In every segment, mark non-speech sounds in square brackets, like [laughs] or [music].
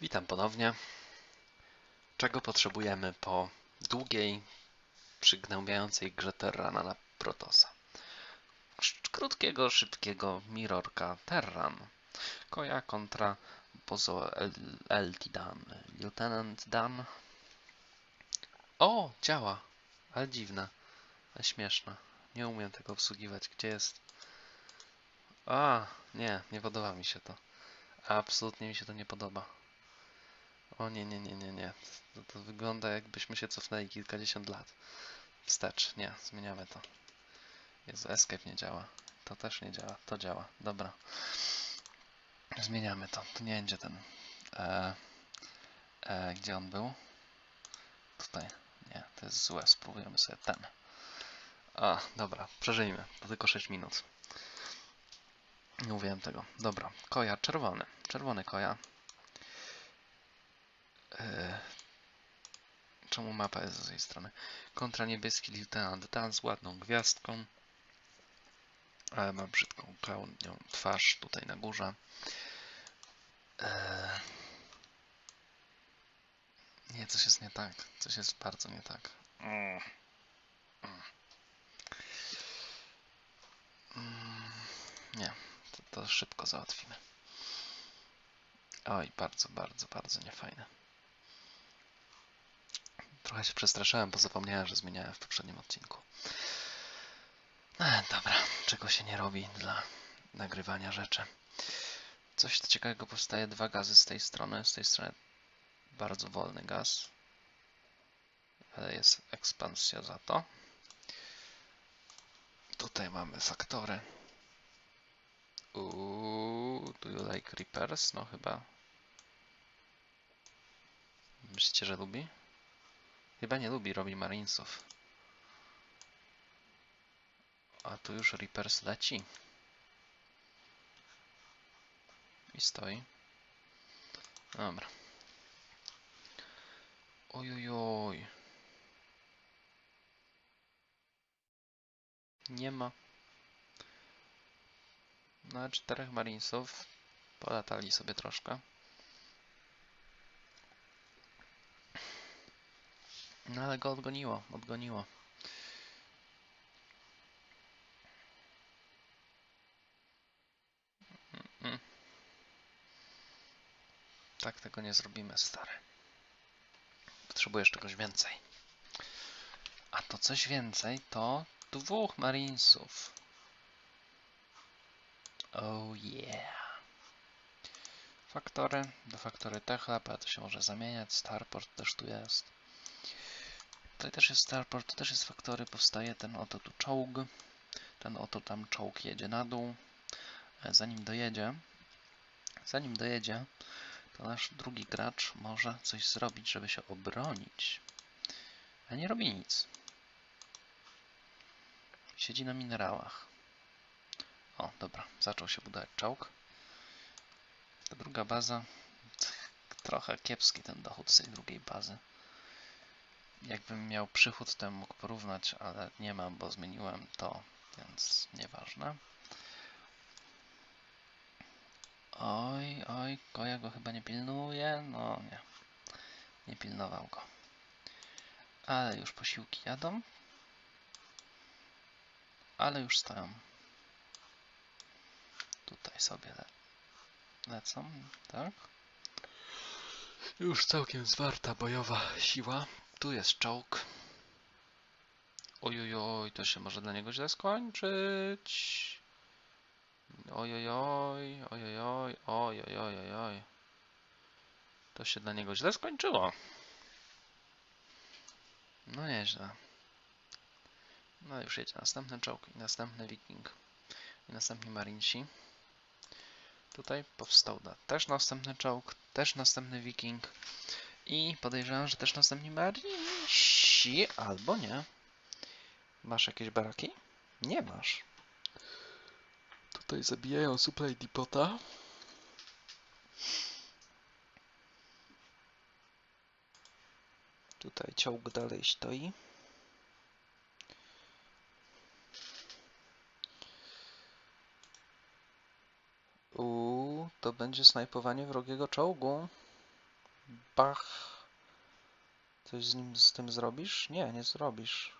Witam ponownie. Czego potrzebujemy po długiej, przygnębiającej grze Terrana na Protosa? Krótkiego, szybkiego mirrorka Terran. Koja kontra Bozo El- LT Dan. Lieutenant Dan. O, działa. Ale dziwne. Ale śmieszne. Nie umiem tego obsługiwać. Gdzie jest? A, nie, nie podoba mi się to. Absolutnie mi się to nie podoba. O nie, nie, nie, nie, nie. To, to wygląda jakbyśmy się cofnęli kilkadziesiąt lat. Wstecz. Nie, zmieniamy to. Jezu, escape nie działa. To też nie działa. To działa. Dobra. Zmieniamy to. Tu nie będzie ten. E, e, gdzie on był? Tutaj. Nie, to jest złe. Spróbujemy sobie ten. A, dobra. Przeżyjmy. To tylko 6 minut. Nie mówiłem tego. Dobra. Koja czerwony. Czerwony koja. E, Czemu mapa jest z tej strony? Kontra niebieski lieutenant Dan z ładną gwiazdką. Ale ma brzydką pełnią twarz tutaj na górze. E, Nie, coś jest nie tak. Coś jest bardzo nie tak. Mm. Mm. Nie, to, to szybko załatwimy. Oj, bardzo, bardzo, bardzo niefajne. Trochę się przestraszyłem, bo zapomniałem, że zmieniałem w poprzednim odcinku. E, dobra, czego się nie robi dla nagrywania rzeczy. Coś ciekawego powstaje, dwa gazy z tej strony, z tej strony bardzo wolny gaz, ale jest ekspansja za to. Tutaj mamy faktory. Uuu, do you like Reapers? No chyba. Myślicie, że lubi? Chyba nie lubi, robi Marinesów. A tu już Reapers leci. I stoi. Dobra. Ojojoj. Nie ma. No, czterech Marinesów polatali sobie troszkę. No ale go odgoniło, odgoniło. Tak tego nie zrobimy, stary. Potrzebujesz czegoś więcej. A to coś więcej to dwóch Marinesów. Oh yeah. Faktory, do faktory Techlab, ale to się może zamieniać. Starport też tu jest. Tutaj też jest Starport, tu też jest faktory, powstaje ten oto tu czołg. Ten oto tam czołg jedzie na dół. E, Zanim dojedzie, zanim dojedzie, to nasz drugi gracz może coś zrobić, żeby się obronić. A nie robi nic. Siedzi na minerałach. O, dobra, zaczął się budować czołg. Ta druga baza. [laughs] Trochę kiepski ten dochód z tej drugiej bazy. Jakbym miał przychód, to mógł porównać, ale nie mam, bo zmieniłem to, więc nieważne. Oj, oj, koja go chyba nie pilnuje. No nie, nie pilnował go. Ale już posiłki jadą. Ale już stoją. Tutaj sobie le lecą, tak? Już całkiem zwarta bojowa siła. Tu jest czołg. Ojojoj, to się może dla niego źle skończyć. Ojojoj, ojojoj, ojojoj, ojoj. To się dla niego źle skończyło. No nieźle. No już jedzie następny czołg i następny wiking. I następni marinsi. Tutaj powstał też następny czołg, też następny wiking. I podejrzewam, że też następni marinsi, albo nie. Masz jakieś baraki? Nie masz. Tutaj zabijają supply depota. Tutaj czołg dalej stoi. Uuu, to będzie snajpowanie wrogiego czołgu. Bach. Coś z nim z tym zrobisz? Nie, nie zrobisz.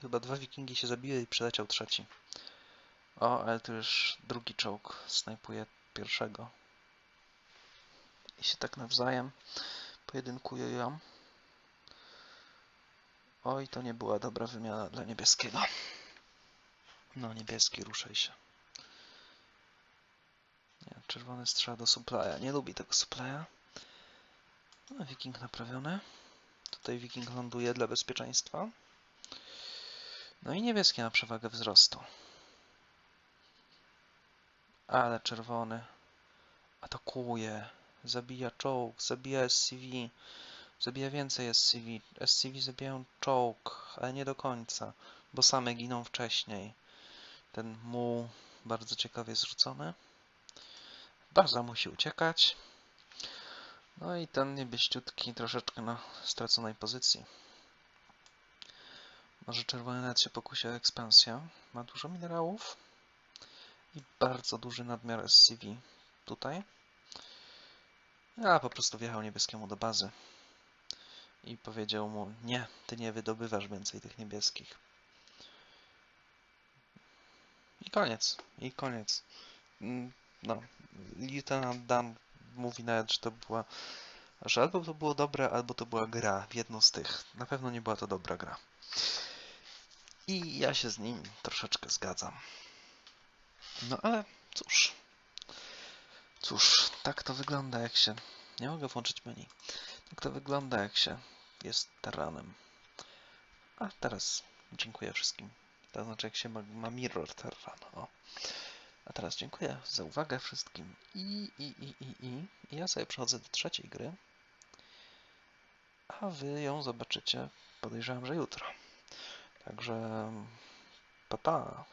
Chyba dwa wikingi się zabiły i przyleciał trzeci. O, ale tu już drugi czołg snajpuje pierwszego. I się tak nawzajem pojedynkują ją. Oj, to nie była dobra wymiana dla niebieskiego. No, niebieski, ruszaj się. Czerwony strzał do supplya. Nie lubi tego supplya. No, wiking naprawiony. Tutaj wiking ląduje dla bezpieczeństwa. No i niebieski ma przewagę wzrostu. Ale czerwony atakuje, zabija czołg, zabija SCV, zabija więcej SCV. SCV zabijają czołg, ale nie do końca, bo same giną wcześniej. Ten muł bardzo ciekawie zrzucony. Baza musi uciekać. No i ten niebieściutki troszeczkę na straconej pozycji. Może czerwony nawet się pokusi o ekspansję. Ma dużo minerałów i bardzo duży nadmiar SCV tutaj. A po prostu wjechał niebieskiemu do bazy i powiedział mu: Nie, ty nie wydobywasz więcej tych niebieskich. I koniec, i koniec. Mm, No, Lieutenant Dan mówi nawet, że to była, że albo to było dobre, albo to była gra, w jedną z tych. Na pewno nie była to dobra gra. I ja się z nim troszeczkę zgadzam. No ale cóż. Cóż, tak to wygląda jak się... Nie mogę włączyć menu. Tak to wygląda jak się jest taranem. A teraz dziękuję wszystkim. To znaczy jak się ma, ma mirror terran. O. A teraz dziękuję za uwagę wszystkim. I, i, i, i, i. I ja sobie przechodzę do trzeciej gry. A wy ją zobaczycie, podejrzewam, że jutro. Także, pa pa.